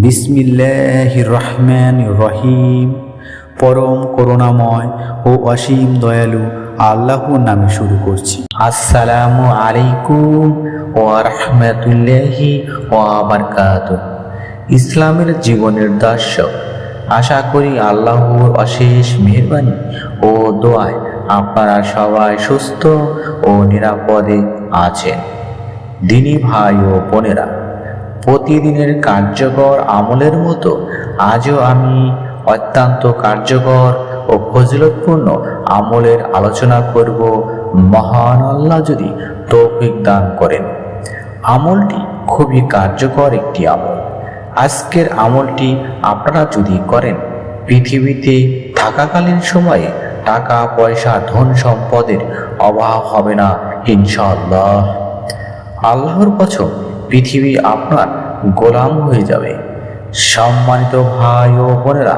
বিসমিল্লাহ রহমান রহিম পরম করুণাময় ও অসীম দয়ালু আল্লাহর নামে শুরু করছি। আসসালামু আলাইকুম ও রহমতুল্লাহি ও বারকাত ইসলামের জীবনের দর্শক, আশা করি আল্লাহর অশেষ মেহরবানি ও দোয়ায় আপনারা সবাই সুস্থ ও নিরাপদে আছেন। দিনী ভাই ও বোনেরা প্রতিদিনের কার্যকর আমলের মতো আজও আমি অত্যন্ত কার্যকর ও ফজিলতপূর্ণ আমলের আলোচনা করব মহান আল্লাহ যদি তৌফিক দান করেন। আমলটি খুবই কার্যকর একটি আমল। আজকের আমলটি আপনারা যদি করেন, পৃথিবীতে থাকাকালীন সময়ে টাকা, পয়সা, ধন সম্পদের অভাব হবে না, ইনশাআল্লাহ। আল্লাহর কসম পৃথিবী আপনার গোলাম হয়ে যাবে। সম্মানিত ভাই ও বোনেরা,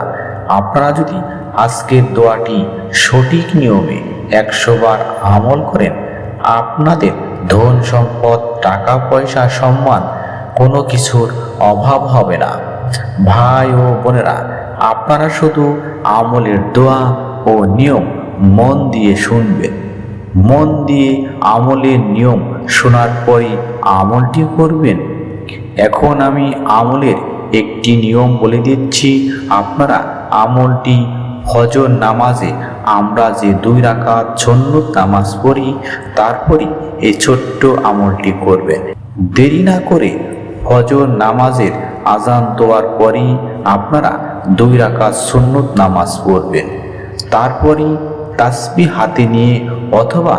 আপনারা যদি আজকের দোয়াটি সঠিক নিয়মে একশো বার আমল করেন, আপনাদের ধন সম্পদ, টাকা পয়সা সম্মান কোনো কিছুর অভাব হবে না। ভাই ও বোনেরা, আপনারা শুধু আমলের দোয়া ও নিয়ম মন দিয়ে শুনবেন। মন দিয়ে আমলের নিয়ম শোনার পরই আমলটি করবেন? এখন আমি আমলের একটি নিয়ম বলে দিচ্ছি। আপনারা আমলটি ফজর নামাজে আমরা যে দুই রাকাত সন্ন্যত নামাজ পড়ি, তারপরই এই ছোট্ট আমলটি করবেন। দেরি না করে ফজর নামাজের আজান দেওয়ার পরই আপনারা দুই রাকাত সন্ন্যত নামাজ পড়বেন। তারপরই তাসবি হাতে নিয়ে অথবা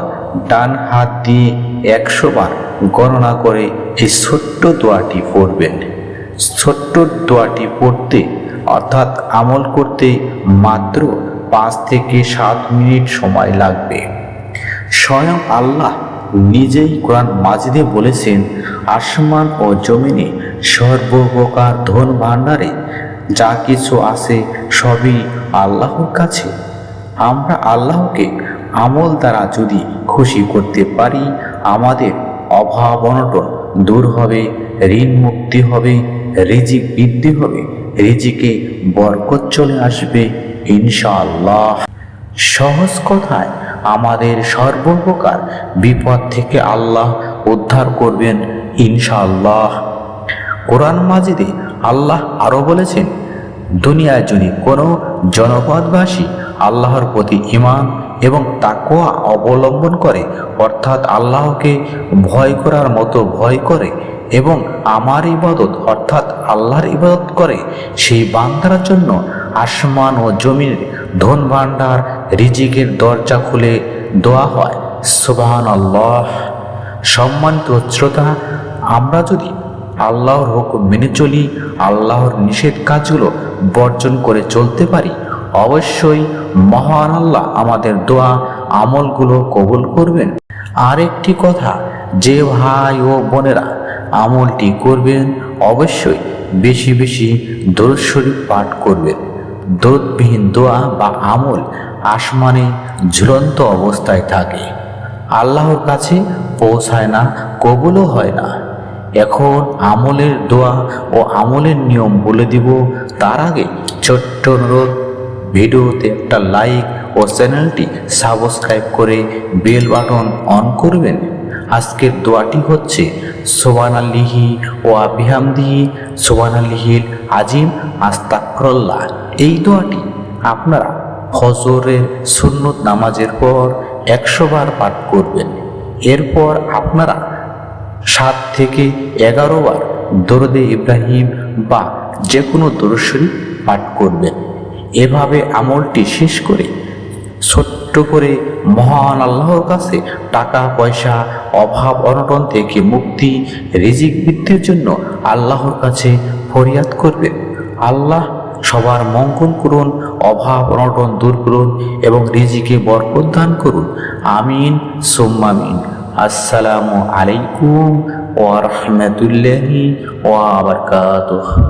ডান হাত দিয়ে একশো বার গণনা করে এই ছোট্ট দোয়াটি পড়বেন। ছোট্ট দোয়াটি পড়তে, অর্থাৎ আমল করতে মাত্র পাঁচ থেকে সাত মিনিট সময় লাগবে। স্বয়ং আল্লাহ নিজেই কোরআন মাজিদে বলেছেন, আসমান ও জমিনে সর্বপ্রকার ধন ভাণ্ডারে যা কিছু আছে সবই আল্লাহর কাছে। আমরা আল্লাহকে আমল দ্বারা যদি খুশি করতে পারি, আমাদের অভাব অনটন দূর হবে, ঋণ মুক্তি হবে, রিজিক বৃদ্ধি হবে, রিজিকে বরকত চলে আসবে, ইনশাআল্লাহ। সহজ কথায় আমাদের সর্বপ্রকার বিপদ থেকে আল্লাহ উদ্ধার করবেন, ইনশাআল্লাহ। কোরআন মাজিদে আল্লাহ আরও বলেছেন, দুনিয়ায় যদি কোনো জনপদবাসী আল্লাহর প্রতি ইমান এবং তাকোয়া অবলম্বন করে, অর্থাৎ আল্লাহকে ভয় করার মতো ভয় করে এবং আমার ইবাদত, অর্থাৎ আল্লাহর ইবাদত করে, সেই বান্দার জন্য আসমান ও জমির ধন ভাণ্ডার, রিজিকের দরজা খুলে দেওয়া হয়। সুবাহান আল্লাহ সম্মানিত শ্রোতা, আমরা যদি আল্লাহর হুকুম মেনে চলি, আল্লাহর নিষেধ কাজগুলো বর্জন করে চলতে পারি অবশ্যই মহান আল্লাহ আমাদের দোয়া আমলগুলো কবুল করবেন। আরেকটি কথা, যে ভাই ও বোনেরা আমলটি করবেন, অবশ্যই বেশি বেশি দরুদ পাঠ করবেন। দরদবিহীন দোয়া বা আমল আসমানে ঝুলন্ত অবস্থায় থাকে। আল্লাহর কাছে পৌঁছায় না, কবুলও হয় না। এখন আমলের দোয়া ও আমলের নিয়ম বলে দিব, তার আগে ছোট্ট অনুরোধ ভিডিওতে একটা লাইক ও চ্যানেলটি সাবস্ক্রাইব করে বেল বাটন অন করবেন। আজকের দোয়াটি হচ্ছে, সোবান আল্লিহি ও আবিহামদিহি সোবান আল্লিহিল আজিম আস্তাকরল্লাহ এই দোয়াটি আপনারা ফজরের সুন্নত নামাজের পর একশো বার পাঠ করবেন। এরপর আপনারা সাত থেকে এগারো বার দরদে ইব্রাহিম বা যে কোনো দরশ্বরী পাঠ করবেন। এভাবে আমলটি শেষ করে ছোট্ট করে মহান আল্লাহর কাছে টাকা, পয়সা, অভাব, অনটন থেকে মুক্তি, রিজিক বৃদ্ধির জন্য আল্লাহর কাছে ফরিয়াদ করবেন আল্লাহ সবার মঙ্গল করুন অভাব, অনটন দূর করুন এবং রিজিকে বরকত দান করুন। আমিন সোম্মামিন আসসালামু আলাইকুম ওয়া রাহমাতুল্লাহি ওয়া বারাকাতুহু।